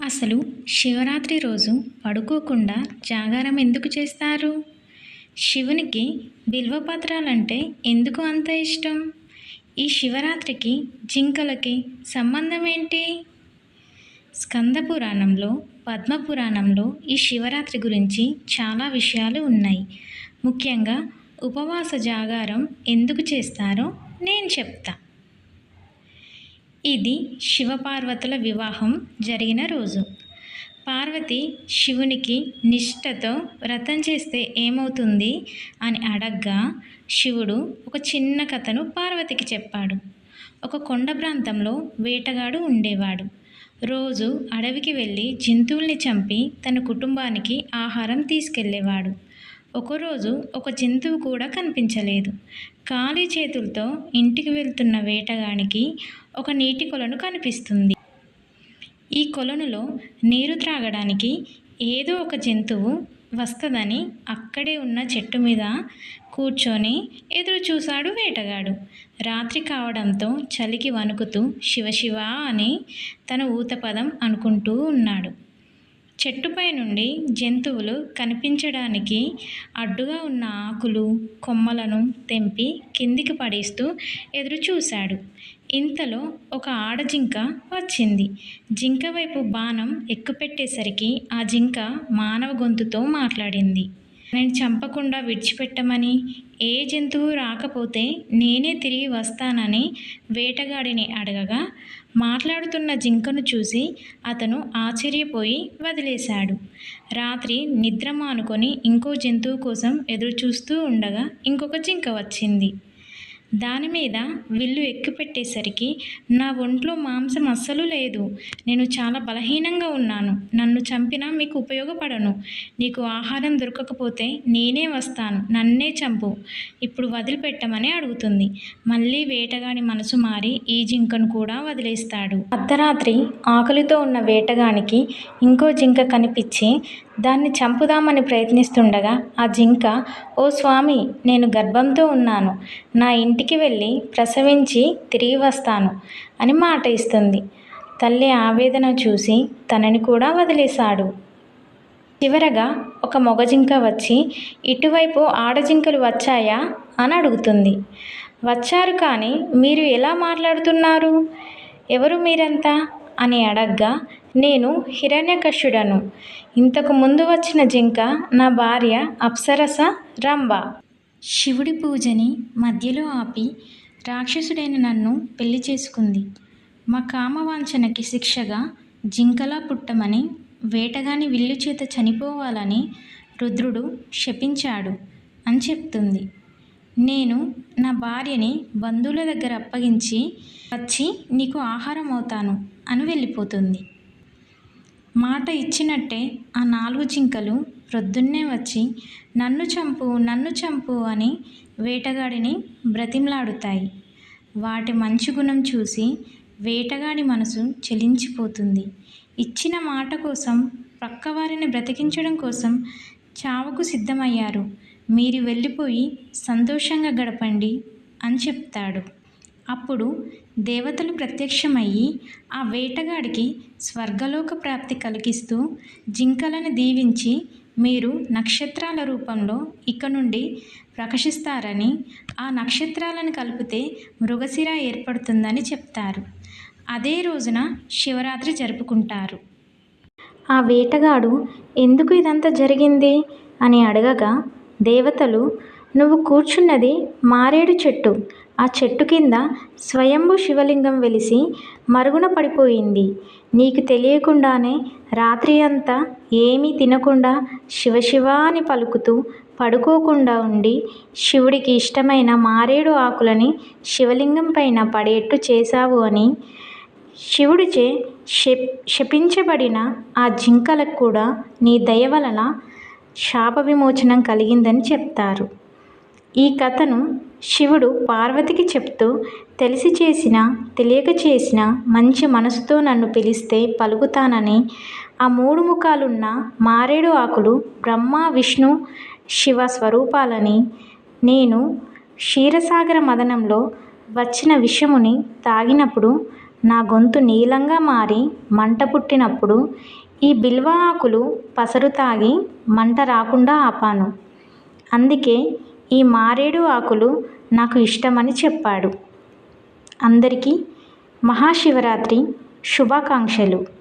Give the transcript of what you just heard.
అసలు శివరాత్రి రోజు పడుకోకుండా జాగారం ఎందుకు చేస్తారు? శివునికి బిల్వపత్రాలంటే ఎందుకు అంత ఇష్టం? ఈ శివరాత్రికి జింకలకి సంబంధం ఏంటి స్కంద పురాణంలో పద్మ పురాణంలో ఈ శివరాత్రి గురించి చాలా విషయాలు ఉన్నాయి. ముఖ్యంగా ఉపవాస జాగారం ఎందుకు చేస్తారో నేను చెప్తా. ఇది శివపార్వతుల వివాహం జరిగిన రోజు. పార్వతి శివునికి నిష్ఠతో వ్రతం చేస్తే ఏమవుతుంది? అని అడగ్గా శివుడు ఒక చిన్న కథను పార్వతికి చెప్పాడు. ఒక కొండ ప్రాంతంలో వేటగాడు ఉండేవాడు. రోజు అడవికి వెళ్ళి జంతువుల్ని చంపి తన కుటుంబానికి ఆహారం తీసుకెళ్ళేవాడు. ఒకరోజు ఒక జంతువు కూడా కనిపించలేదు. ఖాళీ చేతులతో ఇంటికి వెళ్తున్న వేటగానికి ఒక నీటి కొలను కనిపిస్తుంది. ఈ కొలనులో నీరు త్రాగడానికి ఏదో ఒక జంతువు వస్తుందని అక్కడే ఉన్న చెట్టు మీద కూర్చొని ఎదురు చూశాడు వేటగాడు. రాత్రి కావడంతో చలికి వణుకుతూ శివశివ అని తన ఊతపదం అనుకుంటూ ఉన్నాడు. చెట్టుపై నుండి జంతువులు కనిపించడానికి అడ్డుగా ఉన్న ఆకులు కొమ్మలను తెంపి కిందికి పడేస్తూ ఎదురు చూశాడు ఇంతలో ఒక ఆడజింక వచ్చింది. జింక వైపు బాణం ఎక్కుపెట్టేసరికి ఆ జింక మానవ గొంతుతో మాట్లాడింది. నేను చంపకుండా విడిచిపెట్టమని ఏ జంతువు రాకపోతే నేనే తిరిగి వస్తానని వేటగాడిని అడగగా మాట్లాడుతున్న జింకను చూసి అతను ఆశ్చర్యపోయి వదిలేశాడు. రాత్రి నిద్ర మానుకొని ఇంకో జంతువు కోసం ఎదురు చూస్తూ ఉండగా ఇంకొక జింక వచ్చింది. దాని మీద విల్లు ఎక్కుపెట్టేసరికి నా ఒంట్లో మాంసం అస్సలు లేదు. నేను చాలా బలహీనంగా ఉన్నాను. నన్ను చంపినా మీకు ఉపయోగపడను. నీకు ఆహారం దొరకకపోతే నేనే వస్తాను. నన్నే చంపు. ఇప్పుడు వదిలిపెట్టమని అడుగుతుంది. మళ్ళీ వేటగాని మనసు మారి ఈ జింకను కూడా వదిలేస్తాడు. అర్ధరాత్రి ఆకలితో ఉన్న వేటగానికి ఇంకో జింక కనిపించి దాన్ని చంపుదామని ప్రయత్నిస్తుండగా ఆ జింక ఓ స్వామి నేను గర్భంతో ఉన్నాను. నా ఇంటి ఇంటికి వెళ్ళి ప్రసవించి తిరిగి వస్తాను అని మాట ఇస్తుంది. తల్లి ఆవేదన చూసి తనని కూడా వదిలేశాడు. చివరగా ఒక మొగ జింక వచ్చి ఇటువైపు ఆడజింకలు వచ్చాయా? అని అడుగుతుంది. వచ్చారు కానీ మీరు ఎలా మాట్లాడుతున్నారు? ఎవరు మీరంతా? అని అడగ్గా నేను హిరణ్యకశుడను. ఇంతకు ముందు వచ్చిన జింక నా భార్య అప్సరస రంభ. శివుడి పూజని మధ్యలో ఆపి రాక్షసుడైన నన్ను పెళ్ళి చేసుకుంది. మా కామవాంఛనకి శిక్షగా జింకలా పుట్టమని వేటగాని విల్లు చేత చనిపోవాలని రుద్రుడు శపించాడు అని చెప్తుంది. నేను నా భార్యని బంధువుల దగ్గర అప్పగించి వచ్చి నీకు ఆహారం అవుతాను అని వెళ్ళిపోతుంది. మాట ఇచ్చినట్టే ఆ నాలుగు జింకలు ప్రొద్దున్నే వచ్చి నన్ను చంపు నన్ను చంపు అని వేటగాడిని బ్రతిమలాడుతాయి. వాటి మంచి గుణం చూసి వేటగాడి మనసు చెలించిపోతుంది. ఇచ్చిన మాట కోసం ప్రక్కవారిని బ్రతికించడం కోసం చావుకు సిద్ధమయ్యారు. మీరు వెళ్ళిపోయి సంతోషంగా గడపండి అని చెప్తాడు. అప్పుడు దేవతలు ప్రత్యక్షమయ్యి ఆ వేటగాడికి స్వర్గలోక ప్రాప్తి కలిగిస్తూ జింకలను దీవించి మీరు నక్షత్రాల రూపంలో ఇక నుండి ప్రకాశిస్తారని ఆ నక్షత్రాలను కలిపితే మృగశిర ఏర్పడుతుందని చెప్తారు. అదే రోజున శివరాత్రి జరుపుకుంటారు. ఆ వేటగాడు ఎందుకు ఇదంతా జరిగింది? అని అడగగా దేవతలు నువ్వు కూర్చున్నది మారేడు చెట్టు. ఆ చెట్టు కింద స్వయంభు శివలింగం వెలిసి మరుగున పడిపోయింది. నీకు తెలియకుండానే రాత్రి అంతా ఏమీ తినకుండా శివశివ అని పలుకుతూ పడుకోకుండా ఉండి శివుడికి ఇష్టమైన మారేడు ఆకులని శివలింగం పైన పడేట్టు చేశావు అని శివుడిచే శపించబడిన ఆ జింకలకు కూడా నీ దయ వలన శాప విమోచనం కలిగిందని చెప్తారు. ఈ కథను శివుడు పార్వతికి చెప్తూ తెలిసి చేసిన తెలియక చేసిన మంచి మనసుతో నన్ను పిలిస్తే పలుకుతానని. ఆ మూడు ముఖాలున్న మారేడు ఆకులు బ్రహ్మ విష్ణు శివ స్వరూపాలని. నేను క్షీరసాగర మదనంలో వచ్చిన విషముని తాగినప్పుడు నా గొంతు నీలంగా మారి మంట పుట్టినప్పుడు ఈ బిల్వ ఆకులు పసరు తాగి మంట రాకుండా ఆపాను. అందుకే ఈ మారేడు ఆకులు నాకు ఇష్టమని చెప్పాడు. అందరికీ మహాశివరాత్రి శుభాకాంక్షలు.